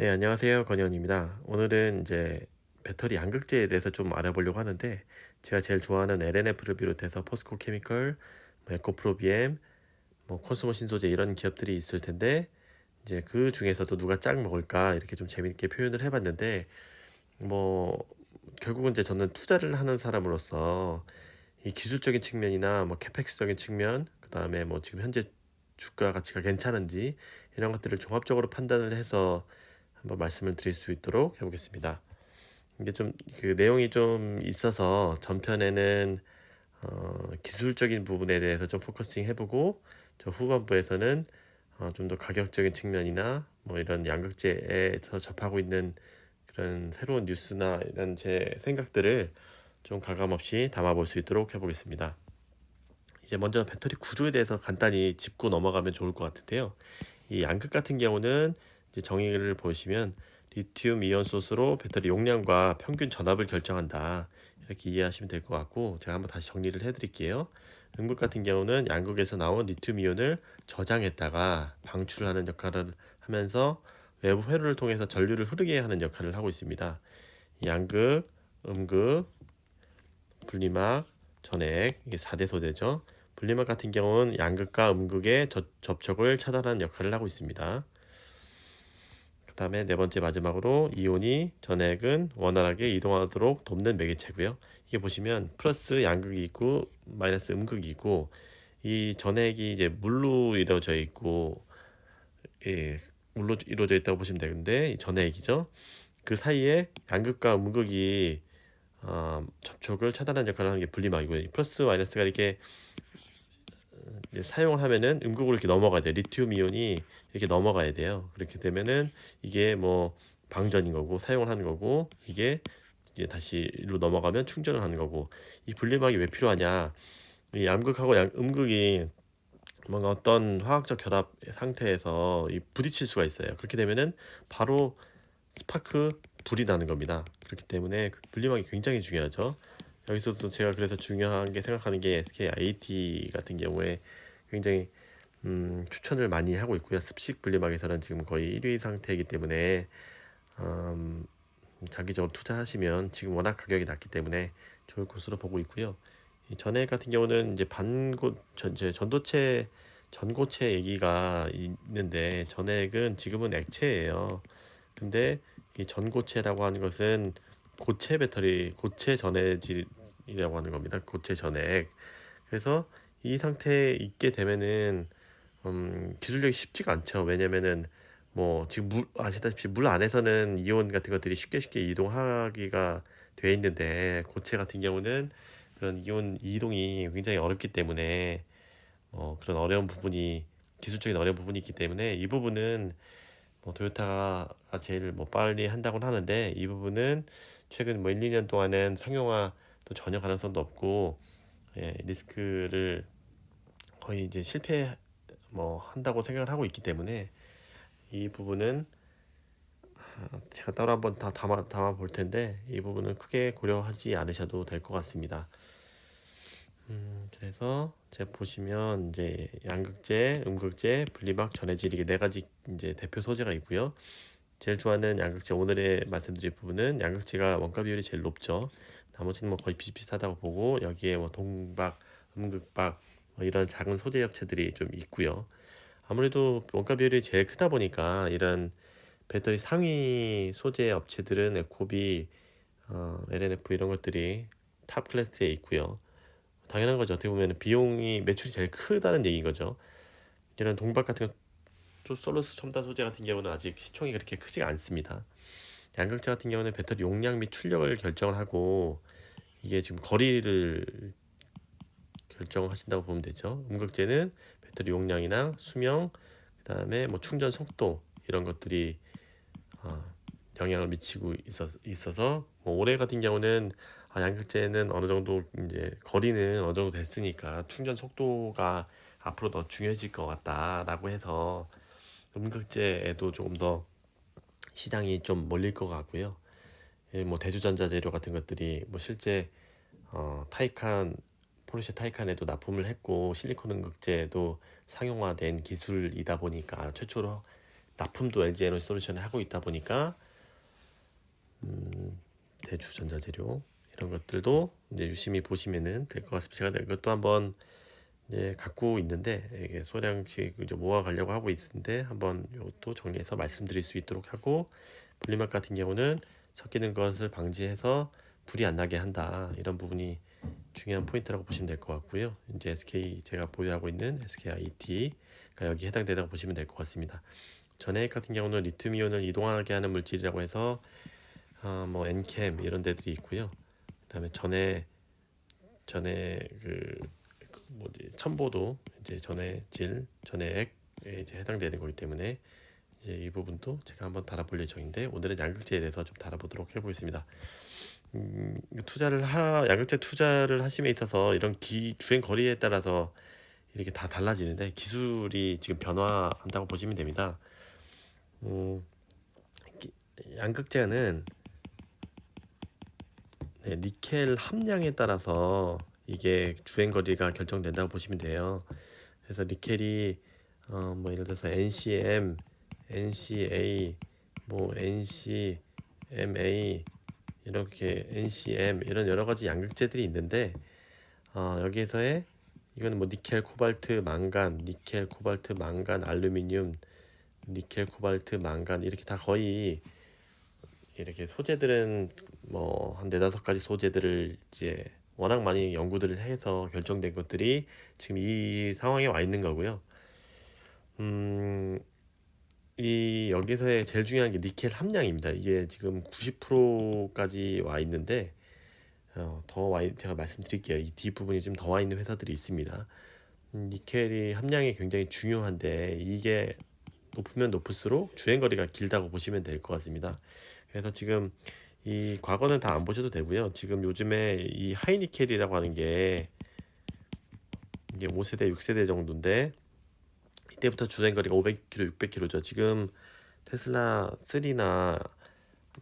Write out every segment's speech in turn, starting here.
네, 안녕하세요. 건현입니다. 오늘은 이제 배터리 양극재에 대해서 좀 알아보려고 하는데 제가 제일 좋아하는 LNF를 비롯해서 포스코 케미컬, 뭐 에코프로비엠, 뭐 코스모 신소재 이런 기업들이 있을 텐데 이제 그 중에서도 누가 짝 먹을까 이렇게 좀 재밌게 표현을 해봤는데 뭐 결국은 이제 저는 투자를 하는 사람으로서 이 기술적인 측면이나 뭐 캐펙스적인 측면, 그 다음에 뭐 지금 현재 주가 가치가 괜찮은지 이런 것들을 종합적으로 판단을 해서 한번 말씀을 드릴 수 있도록 해보겠습니다. 이게 좀 그 내용이 좀 있어서 전편에는 어, 기술적인 부분에 대해서 좀 포커싱 해보고 저 후반부에서는 어, 좀 더 가격적인 측면이나 뭐 이런 양극재에서 접하고 있는 그런 새로운 뉴스나 이런 제 생각들을 좀 가감없이 담아볼 수 있도록 해보겠습니다. 이제 먼저 배터리 구조에 대해서 간단히 짚고 넘어가면 좋을 것 같은데요. 이 양극 같은 경우는 정의를 보시면 리튬 이온 소스로 배터리 용량과 평균 전압을 결정한다. 이렇게 이해하시면 될 것 같고 제가 한번 다시 정리를 해드릴게요. 음극 같은 경우는 양극에서 나온 리튬 이온을 저장했다가 방출하는 역할을 하면서 외부 회로를 통해서 전류를 흐르게 하는 역할을 하고 있습니다. 양극, 음극, 분리막, 전액 이게 4대 소대죠. 분리막 같은 경우는 양극과 음극의 저, 접촉을 차단하는 역할을 하고 있습니다. 그 다음에 네 번째 마지막으로 이온이 전액은 원활하게 이동하도록 돕는 매개체고요. 이게 보시면 플러스 양극이 있고 마이너스 음극이 있고 이 전액이 이제 물로 이루어져 있고 예, 물로 이루어져 있다고 보시면 되는데 이 전액이죠. 그 사이에 양극과 음극이 어, 접촉을 차단하는 역할을 하는 게 분리막이고요. 플러스 마이너스가 이렇게 사용을 하면은 음극으로 이렇게 넘어가야 돼요. 리튬 이온이 이렇게 넘어가야 돼요. 그렇게 되면은 이게 뭐 방전인 거고 사용을 하는 거고 이게 이제 다시 일로 넘어가면 충전을 하는 거고 이 분리막이 왜 필요하냐? 이 양극하고 양, 음극이 뭔가 어떤 화학적 결합 상태에서 이 부딪힐 수가 있어요. 그렇게 되면은 바로 스파크 불이 나는 겁니다. 그렇기 때문에 그 분리막이 굉장히 중요하죠. 여기서도 제가 그래서 중요한 게 생각하는 게 SK AT 같은 경우에 굉장히 음, 추천을 많이 하고 있고요. 습식 분리막에서는 지금 거의 1위 상태이기 때문에 음, 장기적으로 투자하시면 지금 워낙 가격이 낮기 때문에 좋을 것으로 보고 있고요. 이 전액 같은 경우는 이제 반고 전, 제 전도체 전고체 얘기가 있는데 전액은 지금은 액체예요. 근데 이 전고체라고 하는 것은 고체 배터리, 고체 전해질 이라고 하는 겁니다. 고체 전액. 그래서 이 상태에 있게 되면은 음, 기술력이 쉽지가 않죠. 왜냐면은 뭐 지금 물 아시다시피 물 안에서는 이온 같은 것들이 쉽게 쉽게 이동하기가 돼 있는데 고체 같은 경우는 그런 이온 이동이 굉장히 어렵기 때문에 어, 그런 어려운 부분이 기술적인 어려운 부분이 있기 때문에 이 부분은 뭐 토요타가 제일 뭐 빨리 한다고는 하는데 이 부분은 최근 뭐 1, 2년 동안은 상용화 도 전혀 가능성도 없고 예, 리스크를 거의 이제 실패 뭐 한다고 생각을 하고 있기 때문에 이 부분은 아, 제가 따로 한번 다 담아 담아 볼 텐데 이 부분은 크게 고려하지 않으셔도 될 것 같습니다. 음, 그래서 제가 보시면 이제 양극재, 음극재, 분리막, 전해질 이게 네 가지 이제 대표 소재가 있고요. 제일 좋아하는 양극재 오늘의 말씀드릴 부분은 양극재가 원가 비율이 제일 높죠. 나머지는 뭐 거의 비슷비슷하다고 보고 여기에 뭐 동박, 음극박 뭐 이런 작은 소재 업체들이 좀 있고요. 아무래도 원가 비율이 제일 크다 보니까 이런 배터리 상위 소재 업체들은 에코비, 어, LNF 이런 것들이 탑 클래스에 있고요. 당연한 거죠. 어떻게 보면 비용이 매출이 제일 크다는 얘기인 거죠. 이런 동박 같은 거, 솔루스 첨단 소재 같은 경우는 아직 시총이 그렇게 크지가 않습니다. 양극재 같은 경우는 배터리 용량 및 출력을 결정을 하고 이게 지금 거리를 결정하신다고 보면 되죠. 음극재는 배터리 용량이나 수명, 그다음에 뭐 충전 속도 이런 것들이 어, 영향을 미치고 있어, 있어서 뭐 올해 같은 경우는 아, 양극재는 어느 정도 이제 거리는 어느 정도 됐으니까 충전 속도가 앞으로 더 중요해질 것 같다라고 해서 음극재에도 조금 더 시장이 좀 몰릴 것 같고요. 예, 뭐 대주전자 재료 같은 것들이 뭐 실제 어, 타이칸 포르쉐 타이칸에도 납품을 했고 실리콘 음극재도 상용화된 기술이다 보니까 최초로 납품도 LG 에너지 솔루션을 하고 있다 보니까 음, 대주전자 재료 이런 것들도 이제 유심히 보시면은 될 것 같습니다. 제가 이것도 한번 이제 갖고 있는데 이게 소량씩 이제 모아 가려고 하고 있는데 한번 이것도 정리해서 말씀드릴 수 있도록 하고 분리막 같은 경우는 섞이는 것을 방지해서 불이 안 나게 한다 이런 부분이 중요한 포인트라고 보시면 될 것 같고요. 이제 SK 제가 보유하고 있는 SKIT가 여기 해당된다고 보시면 될 것 같습니다. 전해액 같은 경우는 리튬이온을 이동하게 하는 물질이라고 해서 어, 뭐 엔캠 이런 데들이 있고요. 그다음에 전해 전해 그 뭐지 첨보도 이제 전해질 전해액에 이제 해당되는 거기 때문에 이제 이 부분도 제가 한번 달아볼 예정인데 오늘은 양극재에 대해서 좀 달아보도록 해보겠습니다. 음, 투자를 하 양극재 투자를 하심에 있어서 이런 기 주행 거리에 따라서 이렇게 다 달라지는데 기술이 지금 변화한다고 보시면 됩니다. 음, 기- 양극재는 네, 니켈 함량에 따라서 이게 주행 거리가 결정된다고 보시면 돼요. 그래서 니켈이 어, 뭐 예를 들어서 NCM, NCA, 뭐 NCMA 이렇게 NCM 이런 여러 가지 양극재들이 있는데 어, 여기에서의 이거는 뭐 니켈, 코발트, 망간, 니켈, 코발트, 망간, 알루미늄, 니켈, 코발트, 망간 이렇게 다 거의 이렇게 소재들은 뭐 한 네다섯 가지 소재들을 이제 워낙 많이 연구들을 해서 결정된 것들이 지금 이 상황에 와 있는 거고요. 음, 이 여기서의 제일 중요한 게 니켈 함량입니다. 이게 지금 90%까지 와 있는데 어, 더와 제가 말씀드릴게요. 이 뒷 부분이 좀 더 와 있는 회사들이 있습니다. 음, 니켈이 함량이 굉장히 중요한데 이게 높으면 높을수록 주행 거리가 길다고 보시면 될 것 같습니다. 그래서 지금 이 과거는 다 안 보셔도 되고요. 지금 요즘에 이 하이니켈이라고 하는 게 이게 5세대, 6세대 정도인데 이때부터 주행 거리가 500km, 600km죠. 지금 테슬라 3나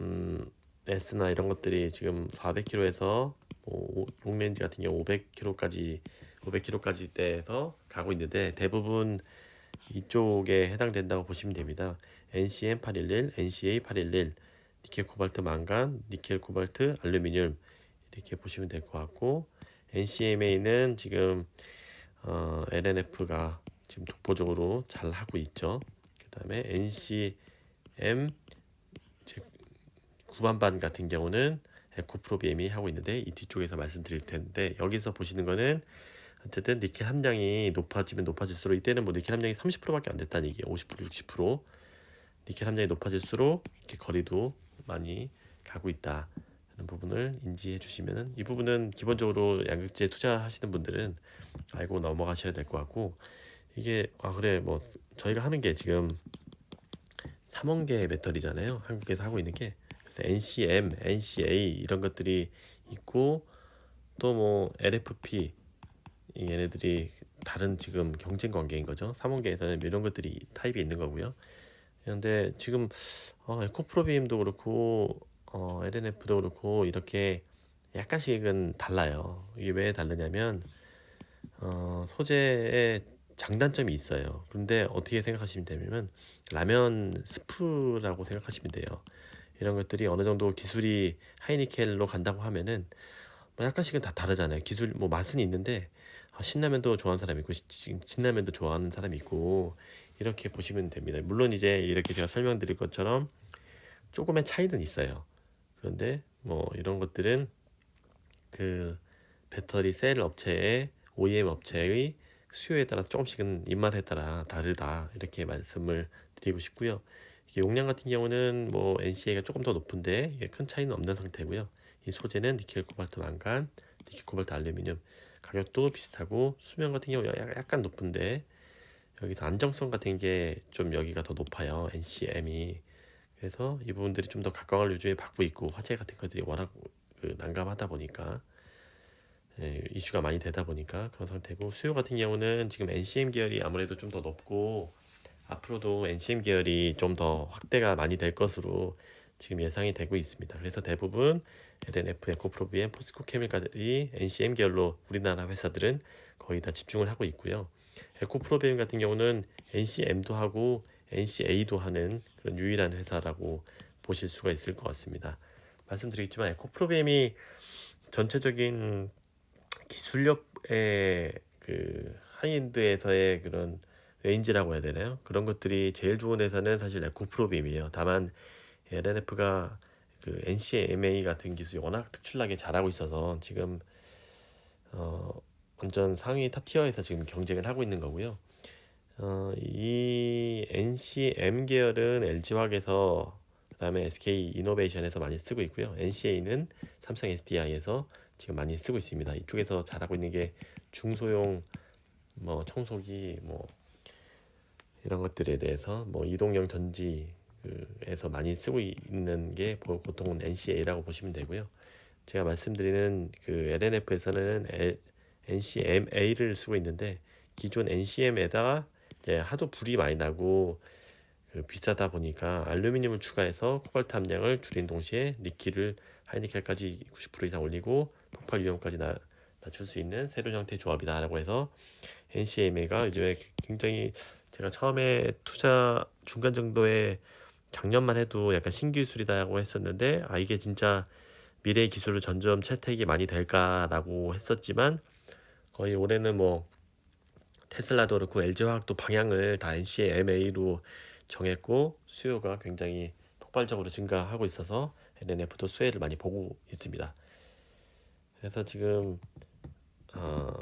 음, S나 이런 것들이 지금 400km에서 뭐 롱레인지 같은 경우 500km까지 500km까지 대에서 가고 있는데 대부분 이쪽에 해당된다고 보시면 됩니다. NCM 811, NCA 811, 니켈 코발트 망간, 니켈 코발트 알루미늄 이렇게 보시면 될 것 같고 NCMA는 지금 어, LNF가 지금 독보적으로 잘 하고 있죠. 그다음에 NCM 구반반 같은 경우는 에코프로비엠이 하고 있는데 이 뒤쪽에서 말씀드릴 텐데 여기서 보시는 거는 어쨌든 니켈 함량이 높아지면 높아질수록 이때는 뭐 니켈 함량이 30%밖에 안 됐다는 얘기예요. 50% 60% 니켈 함량이 높아질수록 이렇게 거리도 많이 가고 있다. 하는 부분을 인지해 주시면은 이 부분은 기본적으로 양극재 투자하시는 분들은 알고 넘어가셔야 될 것 같고 이게 아 그래 뭐 저희가 하는 게 지금 3원계 배터리잖아요. 한국에서 하고 있는 게 그래서 NCM, NCA 이런 것들이 있고 또 뭐 LFP 이 얘네들이 다른 지금 경쟁 관계인 거죠. 3원계에서는 이런 것들이 타입이 있는 거고요. 그런데 지금 어, 에코프로비임도 그렇고 어, LNF도 그렇고 이렇게 약간씩은 달라요. 이게 왜 다르냐면 어, 소재의 장단점이 있어요. 그런데 어떻게 생각하시면 되냐면 라면 스프라고 생각하시면 돼요. 이런 것들이 어느 정도 기술이 하이니켈로 간다고 하면은 뭐 약간씩은 다 다르잖아요. 기술 뭐 맛은 있는데 아, 신라면도 좋아하는 사람이 있고 진라면도 좋아하는 사람이 있고 이렇게 보시면 됩니다. 물론 이제 이렇게 제가 설명드릴 것처럼 조금의 차이는 있어요. 그런데 뭐 이런 것들은 그 배터리 셀 업체의 OEM 업체의 수요에 따라 조금씩은 입맛에 따라 다르다 이렇게 말씀을 드리고 싶고요. 용량 같은 경우는 뭐 NCA가 조금 더 높은데 큰 차이는 없는 상태고요. 이 소재는 니켈 코발트 망간, 니켈 코발트 알루미늄 가격도 비슷하고 수명 같은 경우 약- 약간 높은데 여기서 안정성 같은 게 좀 여기가 더 높아요. NCM이 그래서 이 부분들이 좀 더 각광을 요즘에 받고 있고 화재 같은 것들이 워낙 그 난감하다 보니까 예, 이슈가 많이 되다 보니까 그런 상태고 수요 같은 경우는 지금 NCM 계열이 아무래도 좀 더 높고 앞으로도 NCM 계열이 좀 더 확대가 많이 될 것으로 지금 예상이 되고 있습니다. 그래서 대부분 LNF, 에코프로비엠, 포스코 케미칼이 NCM 계열로 우리나라 회사들은 거의 다 집중을 하고 있고요. 에코프로비엠 같은 경우는 NCM도 하고 NCA도 하는 그런 유일한 회사라고 보실 수가 있을 것 같습니다. 말씀드리겠지만 에코프로비엠이 전체적인 기술력의 그 하이엔드에서의 그런 레인지라고 해야 되나요? 그런 것들이 제일 좋은 회사는 사실 에코프로비엠이에요. 다만 LNF가 그 NCMA 같은 기술이 워낙 특출나게 잘하고 있어서 지금 어 완전 상위 탑 티어에서 지금 경쟁을 하고 있는 거고요. 어, 이 NCM 계열은 LG화학에서 그다음에 SK 이노베이션에서 많이 쓰고 있고요. NCA는 삼성 SDI에서 지금 많이 쓰고 있습니다. 이쪽에서 잘하고 있는 게 중소형 뭐 청소기 뭐 이런 것들에 대해서 뭐 이동형 전지에서 많이 쓰고 있는 게 보통은 NCA라고 보시면 되고요. 제가 말씀드리는 그 LNF에서는 NCMA를 쓰고 있는데 기존 NCM에다가 이제 하도 불이 많이 나고 그 비싸다 보니까 알루미늄을 추가해서 코발트 함량을 줄인 동시에 니켈을 하이니켈까지 90% 이상 올리고 폭발 위험까지 나, 낮출 수 있는 새로운 형태의 조합이다라고 해서 NCMA가 요즘에 굉장히 제가 처음에 투자 중간 정도에 작년만 해도 약간 신기술이다라고 했었는데 아 이게 진짜 미래의 기술을 점점 채택이 많이 될까라고 했었지만 거의 올해는 뭐 테슬라도 그렇고 LG화학도 방향을 다 NCMA로 정했고 수요가 굉장히 폭발적으로 증가하고 있어서 LNF도 수혜를 많이 보고 있습니다. 그래서 지금 어,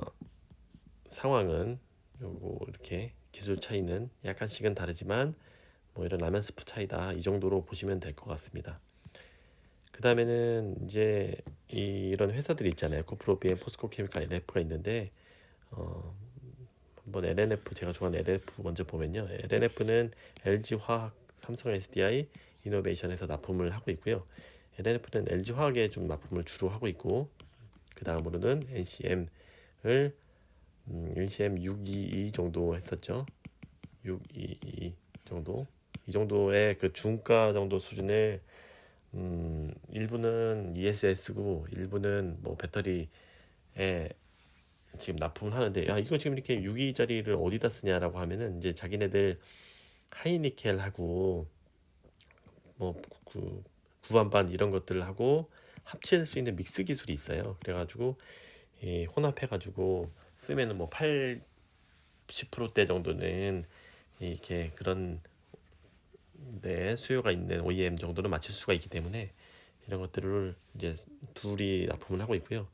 상황은 요거 이렇게 기술 차이는 약간씩은 다르지만 뭐 이런 라면 스프 차이다 이 정도로 보시면 될 것 같습니다. 그 다음에는 이제 이런 회사들이 있잖아요. 코프로비엔, 포스코 케미칼, LF가 있는데 어, 한번 LNF 제가 좋아하는 LNF 먼저 보면요. LNF는 LG 화학, 삼성 SDI, 이노베이션에서 납품을 하고 있고요. LNF는 LG 화학에 좀 납품을 주로 하고 있고 그 다음으로는 NCM을 음, NCM 622 정도 했었죠. 622 정도 이 정도의 그 중가 정도 수준의 음, 일부는 ESS고 일부는 뭐 배터리에 지금 납품을 하는데 야 이거 지금 이렇게 6기짜리를 어디다 쓰냐라고 하면은 이제 자기네들 하이니켈하고 뭐그 구반반 이런 것들을 하고 합칠 수 있는 믹스 기술이 있어요. 그래가지고 이 혼합해가지고 쓰면은 뭐 8, 10%대 정도는 이렇게 그런 데 수요가 있는 OEM 정도는 맞출 수가 있기 때문에 이런 것들을 이제 둘이 납품을 하고 있고요.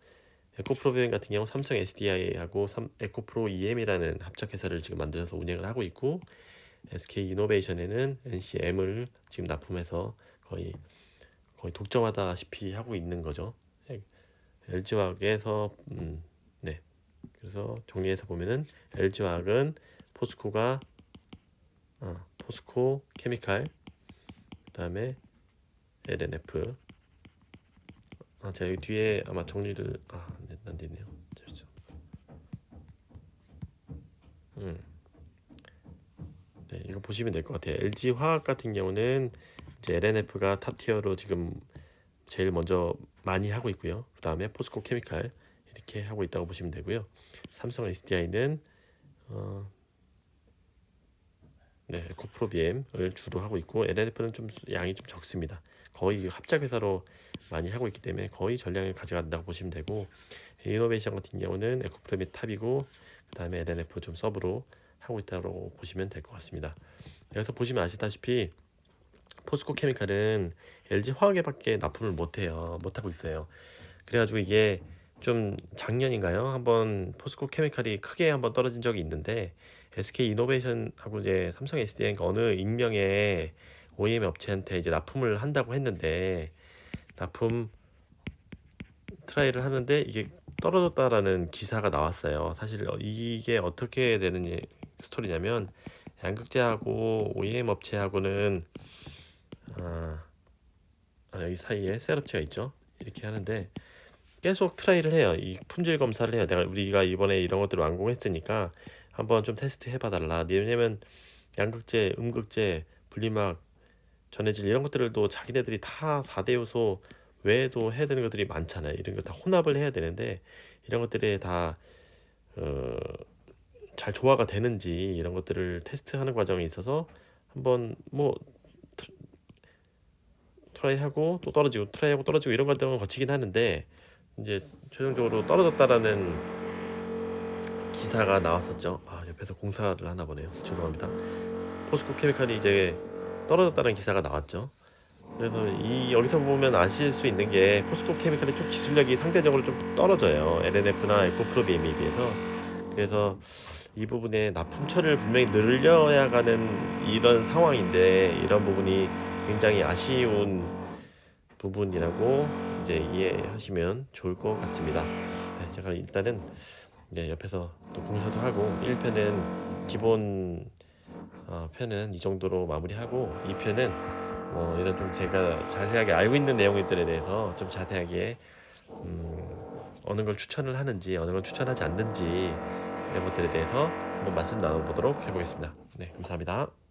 에코프로비엠 같은 경우 삼성 SDI하고 삼, 에코프로 EM이라는 합작 회사를 지금 만들어서 운영을 하고 있고 SK 이노베이션에는 NCM을 지금 납품해서 거의 거의 독점하다시피 하고 있는 거죠. LG화학에서 음, 네. 그래서 정리해서 보면은 LG화학은 포스코가 어, 포스코 케미칼 그다음에 LNF 아, 제가 여기 뒤에 아마 정리를 아, 네, 안 되네요. 잠시죠. 음. 네, 이거 보시면 될 것 같아요. LG 화학 같은 경우는 이제 LNF가 탑 티어로 지금 제일 먼저 많이 하고 있고요. 그 다음에 포스코 케미칼 이렇게 하고 있다고 보시면 되고요. 삼성 SDI는 어, 네, 에코프로비엠을 주로 하고 있고 LNF는 좀 양이 좀 적습니다. 거의 합작 회사로 많이 하고 있기 때문에 거의 전량을 가져간다고 보시면 되고 이노베이션 같은 경우는 에코프로비 탑이고 그 다음에 LNF 좀 서브로 하고 있다고 보시면 될 것 같습니다. 여기서 보시면 아시다시피 포스코 케미칼은 LG 화학에밖에 납품을 못 해요. 못 하고 있어요. 그래가지고 이게 좀 작년인가요? 한번 포스코 케미칼이 크게 한번 떨어진 적이 있는데 SK 이노베이션하고 이제 삼성 SDN 어느 익명의 OEM 업체한테 이제 납품을 한다고 했는데 납품 트라이를 하는데 이게 떨어졌다라는 기사가 나왔어요. 사실 이게 어떻게 되는 스토리냐면 양극재하고 OEM 업체하고는 아, 아, 여기 사이에 셋업체가 있죠. 이렇게 하는데 계속 트라이를 해요. 이 품질 검사를 해요. 내가 우리가 이번에 이런 것들을 완공했으니까 한번 좀 테스트 해봐달라. 왜냐면 양극재, 음극재, 분리막, 전해질 이런 것들도 자기네들이 다 4대 요소 외에도 해야 되는 것들이 많잖아요. 이런 거 다 혼합을 해야 되는데 이런 것들이 다 어, 잘 조화가 되는지 이런 것들을 테스트하는 과정에 있어서 한번 뭐 트- 트라이하고 또 떨어지고 트라이하고 떨어지고 이런 과정을 거치긴 하는데 이제 최종적으로 떨어졌다라는 기사가 나왔었죠. 아 옆에서 공사를 하나 보네요. 죄송합니다. 포스코 케미칼이 이제 떨어졌다는 기사가 나왔죠. 그래서 이 여기서 보면 아실 수 있는 게 포스코 케미칼이 좀 기술력이 상대적으로 좀 떨어져요. LNF나 에코프로비엠에 비해서. 그래서 이 부분에 납품처를 분명히 늘려야 가는 이런 상황인데 이런 부분이 굉장히 아쉬운 부분이라고 이제 이해하시면 좋을 것 같습니다. 네, 제가 일단은 네, 옆에서 또 공사도 하고 1편은 기본 어, 편은 이 정도로 마무리하고 2편은 뭐 이런 좀 제가 자세하게 알고 있는 내용들에 대해서 좀 자세하게 음, 어느 걸 추천을 하는지 어느 걸 추천하지 않는지 이런 것들에 대해서 한번 말씀 나눠보도록 해보겠습니다. 네, 감사합니다.